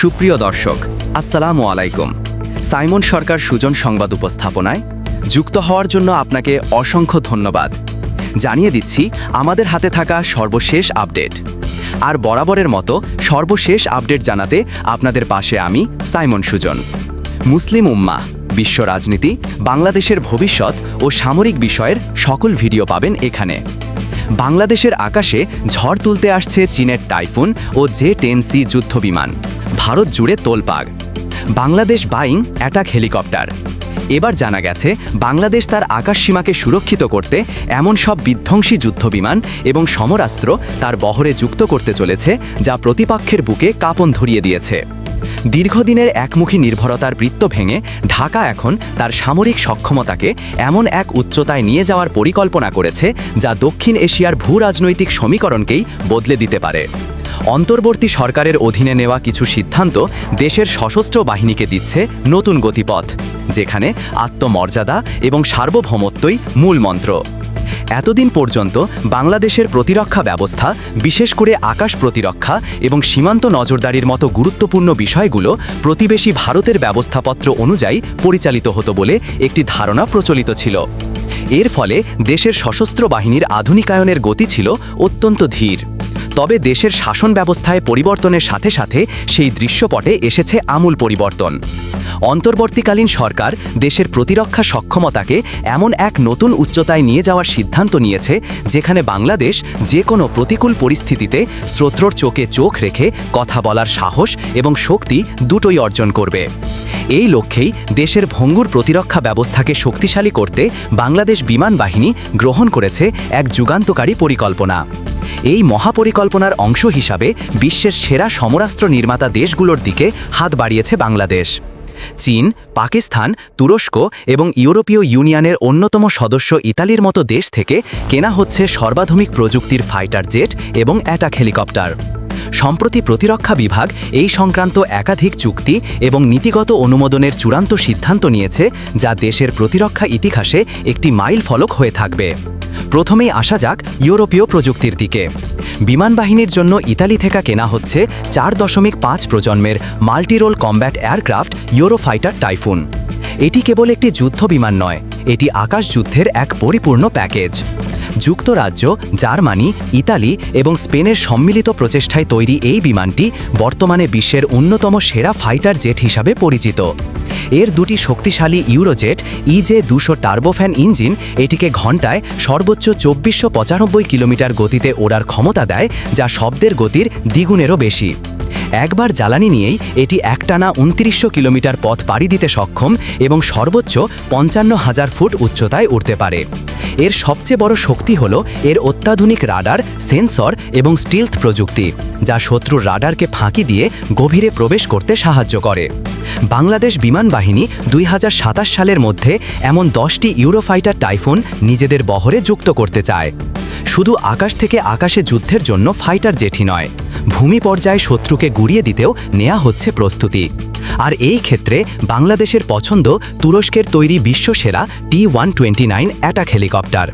সুপ্রিয় দর্শক, আসসালামু আলাইকুম। সাইমন সরকার সুজন সংবাদ উপস্থাপনায় যুক্ত হওয়ার জন্য আপনাকে অসংখ্য ধন্যবাদ। জানিয়ে দিচ্ছি, আমাদের হাতে থাকা সর্বশেষ আপডেট। আর বরাবরের মতো সর্বশেষ আপডেট জানাতে আপনাদের পাশে আমি, সাইমন সুজন। মুসলিম উম্মাহ বিশ্ব রাজনীতি, বাংলাদেশের ভবিষ্যৎ ও সামরিক বিষয়ের সকল ভিডিও পাবেন এখানে। বাংলাদেশের আকাশে ঝড় তুলতে আসছে চীনের টাইফুন ও জে টেন সি যুদ্ধবিমান। ভারত জুড়ে তোলপাগ বাংলাদেশ বাইং অ্যাটাক হেলিকপ্টার। এবার জানা গেছে, বাংলাদেশ তার আকাশসীমাকে সুরক্ষিত করতে এমন সব বিধ্বংসী যুদ্ধবিমান এবং সমরাস্ত্র তার বহরে যুক্ত করতে চলেছে, যা প্রতিপক্ষের বুকে কাঁপন ধরিয়ে দিয়েছে। দীর্ঘদিনের একমুখী নির্ভরতার বৃত্ত ভেঙে ঢাকা এখন তার সামরিক সক্ষমতাকে এমন এক উচ্চতায় নিয়ে যাওয়ার পরিকল্পনা করেছে, যা দক্ষিণ এশিয়ার ভূ রাজনৈতিক সমীকরণকেই বদলে দিতে পারে। অন্তর্বর্তী সরকারের অধীনে নেওয়া কিছু সিদ্ধান্ত দেশের সশস্ত্র বাহিনীকে দিচ্ছে নতুন গতিপথ, যেখানে আত্মমর্যাদা এবং সার্বভৌমত্বই মূল মন্ত্র। এতদিন পর্যন্ত বাংলাদেশের প্রতিরক্ষা ব্যবস্থা, বিশেষ করে আকাশ প্রতিরক্ষা এবং সীমান্ত নজরদারির মতো গুরুত্বপূর্ণ বিষয়গুলো প্রতিবেশী ভারতের ব্যবস্থাপত্র অনুযায়ী পরিচালিত হতো বলে একটি ধারণা প্রচলিত ছিল। এর ফলে দেশের সশস্ত্র বাহিনীর আধুনিকায়নের গতি ছিল অত্যন্ত ধীর। তবে দেশের শাসন ব্যবস্থায় পরিবর্তনের সাথে সাথে সেই দৃশ্যপটে এসেছে আমূল পরিবর্তন। অন্তর্বর্তীকালীন সরকার দেশের প্রতিরক্ষা সক্ষমতাকে এমন এক নতুন উচ্চতায় নিয়ে যাওয়ার সিদ্ধান্ত নিয়েছে, যেখানে বাংলাদেশ যে কোনো প্রতিকূল পরিস্থিতিতে স্রোত্রর চোখে চোখ রেখে কথা বলার সাহস এবং শক্তি দুটোই অর্জন করবে। এই লক্ষ্যেই দেশের ভঙ্গুর প্রতিরক্ষা ব্যবস্থাকে শক্তিশালী করতে বাংলাদেশ বিমান বাহিনী গ্রহণ করেছে এক যুগান্তকারী পরিকল্পনা। এই মহাপরিকল্পনার অংশ হিসাবে বিশ্বের সেরা সমরাস্ত্র নির্মাতা দেশগুলোর দিকে হাত বাড়িয়েছে বাংলাদেশ। চীন, পাকিস্তান, তুরস্ক এবং ইউরোপীয় ইউনিয়নের অন্যতম সদস্য ইতালির মতো দেশ থেকে কেনা হচ্ছে সর্বাধুনিক প্রযুক্তির ফাইটার জেট এবং অ্যাটাক হেলিকপ্টার। সম্প্রতি প্রতিরক্ষা বিভাগ এই সংক্রান্ত একাধিক চুক্তি এবং নীতিগত অনুমোদনের চূড়ান্ত সিদ্ধান্ত নিয়েছে, যা দেশের প্রতিরক্ষা ইতিহাসে একটি মাইল ফলক হয়ে থাকবে। প্রথমেই আসা যাক ইউরোপীয় প্রযুক্তির দিকে। বিমান বাহিনীর জন্য ইতালি থেকে কেনা হচ্ছে চার দশমিক পাঁচ প্রজন্মের multirole combat aircraft Eurofighter Typhoon. এটি কেবল একটি যুদ্ধ বিমান নয়, এটি আকাশ যুদ্ধের এক পরিপূর্ণ প্যাকেজ। যুক্তরাজ্য, জার্মানি, ইতালি এবং স্পেনের সম্মিলিত প্রচেষ্টায় তৈরি এই বিমানটি বর্তমানে বিশ্বের অন্যতম সেরা ফাইটার জেট হিসাবে পরিচিত। এর দুটি শক্তিশালী ইউরোজেট ইজে দুশো টার্বোফ্যান ইঞ্জিন, এটিকে ঘন্টায় সর্বোচ্চ চব্বিশশো কিলোমিটার গতিতে ওড়ার ক্ষমতা দেয়, যা শব্দের গতির দ্বিগুণেরও বেশি। একবার জ্বালানি নিয়েই এটি একটানা উনত্রিশশো কিলোমিটার পথ পাড়ি দিতে সক্ষম এবং সর্বোচ্চ পঞ্চান্ন হাজার ফুট উচ্চতায় উঠতে পারে। এর সবচেয়ে বড় শক্তি হল এর অত্যাধুনিক রাডার, সেন্সর এবং স্টিলথ প্রযুক্তি, যা শত্রুর রাডারকে ফাঁকি দিয়ে গভীরে প্রবেশ করতে সাহায্য করে। বাংলাদেশ বিমান বাহিনী দুই হাজার সাতাশ সালের মধ্যে এমন দশটি ইউরোফাইটার টাইফুন নিজেদের বহরে যুক্ত করতে চায়। শুধু আকাশ থেকে আকাশে যুদ্ধের জন্য ফাইটার জেঠি নয় ভূমি পর্যায়ে শত্রুকে গুড়িয়ে দিতেও নেয়া হচ্ছে প্রস্তুতি। আর এই ক্ষেত্রে বাংলাদেশের পছন্দ তুরস্কের তৈরি বিশ্বসেরা T one twenty nine attack helicopter.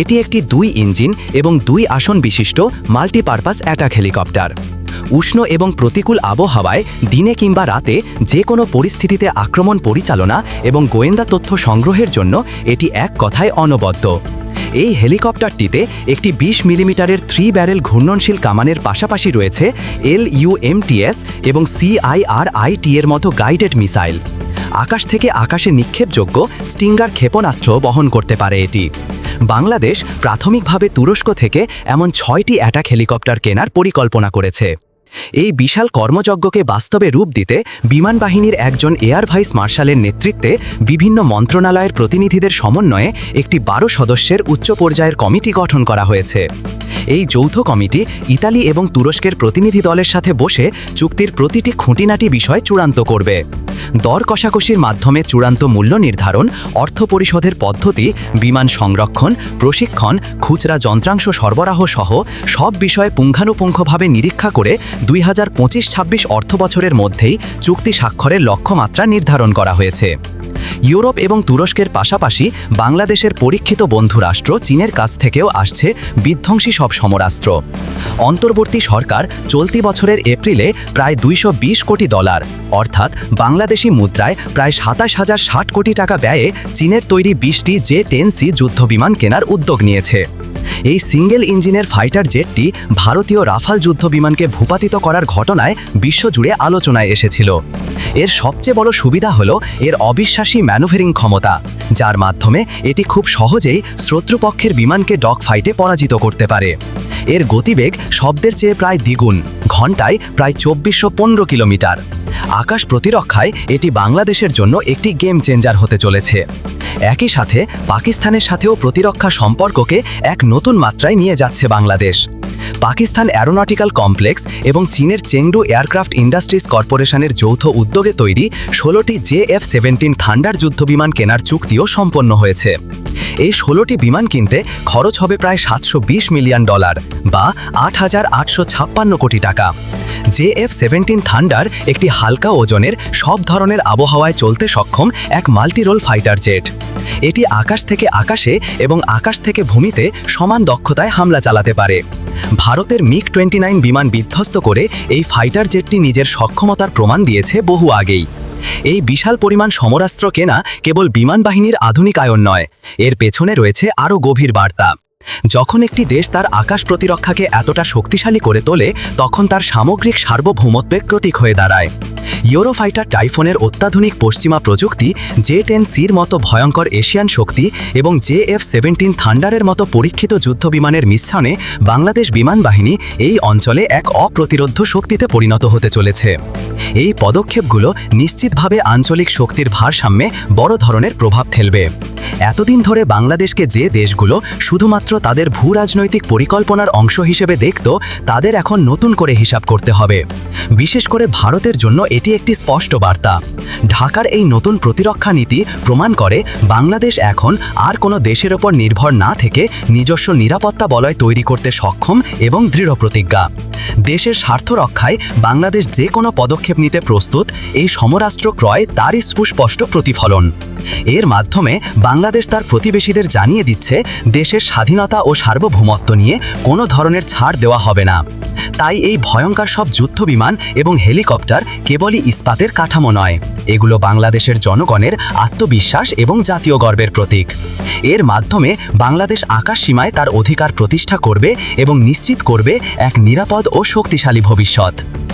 এটি একটি দুই ইঞ্জিন এবং দুই আসন বিশিষ্ট মাল্টিপারপাস অ্যাটাক হেলিকপ্টার। উষ্ণ এবং প্রতিকূল আবহাওয়ায় দিনে কিংবা রাতে যে কোনো পরিস্থিতিতে আক্রমণ পরিচালনা এবং গোয়েন্দা তথ্য সংগ্রহের জন্য এটি এক কথায় অনবদ্য। এই হেলিকপ্টারটিতে একটি বিশ মিলিমিটারের থ্রি ব্যারেল ঘূর্ণনশীল কামানের পাশাপাশি রয়েছে এল ইউএমটিএস এবং সিআইআরআইটি এর মতো গাইডেড মিসাইল। আকাশ থেকে আকাশে নিক্ষেপযোগ্য স্টিঙ্গার ক্ষেপণাস্ত্র বহন করতে পারে এটি। বাংলাদেশ প্রাথমিকভাবে তুরস্ক থেকে এমন ছয়টি অ্যাটাক হেলিকপ্টার কেনার পরিকল্পনা করেছে। এই বিশাল কর্মযজ্ঞকে বাস্তবে রূপ দিতে বিমান বাহিনীর একজন এয়ার ভাইস মার্শালের নেতৃত্বে বিভিন্ন মন্ত্রণালয়ের প্রতিনিধিদের সমন্বয়ে একটি বারো সদস্যের উচ্চ পর্যায়ের কমিটি গঠন করা হয়েছে। এই যৌথ কমিটি ইতালি এবং তুরস্কের প্রতিনিধি দলের সাথে বসে চুক্তির প্রতিটি খুঁটিনাটি বিষয় চূড়ান্ত করবে। দর কষাকষির মাধ্যমে চূড়ান্ত মূল্য নির্ধারণ, অর্থ পরিশোধের পদ্ধতি, বিমান সংরক্ষণ, প্রশিক্ষণ, খুচরা যন্ত্রাংশ সরবরাহ সহ সব বিষয়ে পুঙ্খানুপুঙ্খভাবে নিরীক্ষা করে দুই হাজার পঁচিশ ছাব্বিশ অর্থবছরের মধ্যেই চুক্তি স্বাক্ষরের লক্ষ্যমাত্রা নির্ধারণ করা হয়েছে। ইউরোপ এবং তুরস্কের পাশাপাশি বাংলাদেশের পরীক্ষিত বন্ধুরাষ্ট্র চীনের কাছ থেকেও আসছে বিধ্বংসী সব সমরাস্ত্র। অন্তর্বর্তী সরকার চলতি বছরের এপ্রিলে প্রায় দুইশ বিশ কোটি ডলার, অর্থাৎ বাংলাদেশি মুদ্রায় প্রায় সাতাশ হাজার ষাট কোটি টাকা ব্যয়ে চীনের তৈরি বিশটি জে টেন সি যুদ্ধবিমান কেনার উদ্যোগ নিয়েছে। এই সিঙ্গেল ইঞ্জিনের ফাইটার জেটটি ভারতীয় রাফাল যুদ্ধ বিমানকে ভূপাতিত করার ঘটনায় বিশ্বজুড়ে আলোচনায় এসেছিল। এর সবচেয়ে বড় সুবিধা হল এর অবিশ্বাসী ম্যানুভেরিং ক্ষমতা, যার মাধ্যমে এটি খুব সহজেই শত্রুপক্ষের বিমানকে ডগ ফাইটে পরাজিত করতে পারে। এর গতিবেগ শব্দের চেয়ে প্রায় দ্বিগুণ। ঘন্টায় প্রায় চব্বিশশো কিলোমিটার। আকাশ প্রতিরক্ষায় এটি বাংলাদেশের জন্য একটি গেম চেঞ্জার হতে চলেছে। একই সাথে পাকিস্তানের সাথেও প্রতিরক্ষা সম্পর্ককে এক নতুন মাত্রায় নিয়ে যাচ্ছে বাংলাদেশ। পাকিস্তান অ্যারোনটিক্যাল কমপ্লেক্স এবং চীনের চেংডু এয়ারক্রাফট ইন্ডাস্ট্রিজ কর্পোরেশনের যৌথ উদ্যোগে তৈরি ষোলোটি জে এফ সেভেন্টিন থান্ডার যুদ্ধবিমান কেনার চুক্তিও সম্পন্ন হয়েছে। এই ষোলোটি বিমান কিনতে খরচ হবে প্রায় সাতশো বিশ মিলিয়ন ডলার বা আট হাজার আটশো ছাপ্পান্ন কোটি টাকা। জে এফ সেভেন্টিন থান্ডার একটি হালকা ওজনের সব ধরনের আবহাওয়ায় চলতে সক্ষম এক মাল্টিরোল ফাইটার জেট। এটি আকাশ থেকে আকাশে এবং আকাশ থেকে ভূমিতে সমান দক্ষতায় হামলা চালাতে পারে। ভারতের মিগ টোয়েন্টি নাইন বিমান বিধ্বস্ত করে এই ফাইটার জেটটি নিজের সক্ষমতার প্রমাণ দিয়েছে বহু আগেই। এই বিশাল পরিমাণ সমরাস্ত্র কেনা কেবল বিমান বাহিনীর আধুনিকায়ন নয়, এর পেছনে রয়েছে আরও গভীর বার্তা। যখন একটি দেশ তার আকাশ প্রতিরক্ষাকে এতটা শক্তিশালী করে তোলে, তখন তার সামগ্রিক সার্বভৌমত্বের প্রতীক হয়ে দাঁড়ায়। ইউরোফাইটার টাইফোনের অত্যাধুনিক পশ্চিমা প্রযুক্তি জে টেন সির মতো ভয়ঙ্কর এশিয়ান শক্তি এবং জে এফ সেভেন্টিন থান্ডারের মতো পরীক্ষিত যুদ্ধ বিমানের মিশ্রণে বাংলাদেশ বিমান বাহিনী এই অঞ্চলে এক অপ্রতিরোধ্য শক্তিতে পরিণত হতে চলেছে। এই পদক্ষেপগুলো নিশ্চিতভাবে আঞ্চলিক শক্তির ভারসাম্যে বড় ধরনের প্রভাব ফেলবে। এতদিন ধরে বাংলাদেশকে যে দেশগুলো শুধুমাত্র তাদের ভূ রাজনৈতিক পরিকল্পনার অংশ হিসেবে দেখত, তাদের এখন নতুন করে হিসাব করতে হবে। বিশেষ করে ভারতের জন্য এটি একটি স্পষ্ট বার্তা। ঢাকার এই নতুন প্রতিরক্ষা নীতি প্রমাণ করে বাংলাদেশ এখন আর কোনো দেশের ওপর নির্ভর না থেকে নিজস্ব নিরাপত্তা বলয় তৈরি করতে সক্ষম এবং দৃঢ় প্রতিজ্ঞা। দেশের স্বার্থ রক্ষায় বাংলাদেশ যে কোনো পদক্ষেপ নিতে প্রস্তুত, এই সমরাষ্ট্র ক্রয় তারই সুস্পষ্ট প্রতিফলন। এর মাধ্যমে বাংলাদেশ তার প্রতিবেশীদের জানিয়ে দিচ্ছে, দেশের স্বাধীনতা ও সার্বভৌমত্ব নিয়ে কোনো ধরনের ছাড় দেওয়া হবে না। তাই এই ভয়ঙ্কর সব যুদ্ধবিমান এবং হেলিকপ্টার কেবলই ইস্পাতের কাঠামো নয়। এগুলো বাংলাদেশের জনগণের আত্মবিশ্বাস এবং জাতীয় গর্বের প্রতীক। এর মাধ্যমে বাংলাদেশ আকাশ সীমায় তার অধিকার প্রতিষ্ঠা করবে এবং নিশ্চিত করবে এক নিরাপদ ও শক্তিশালী ভবিষ্যৎ।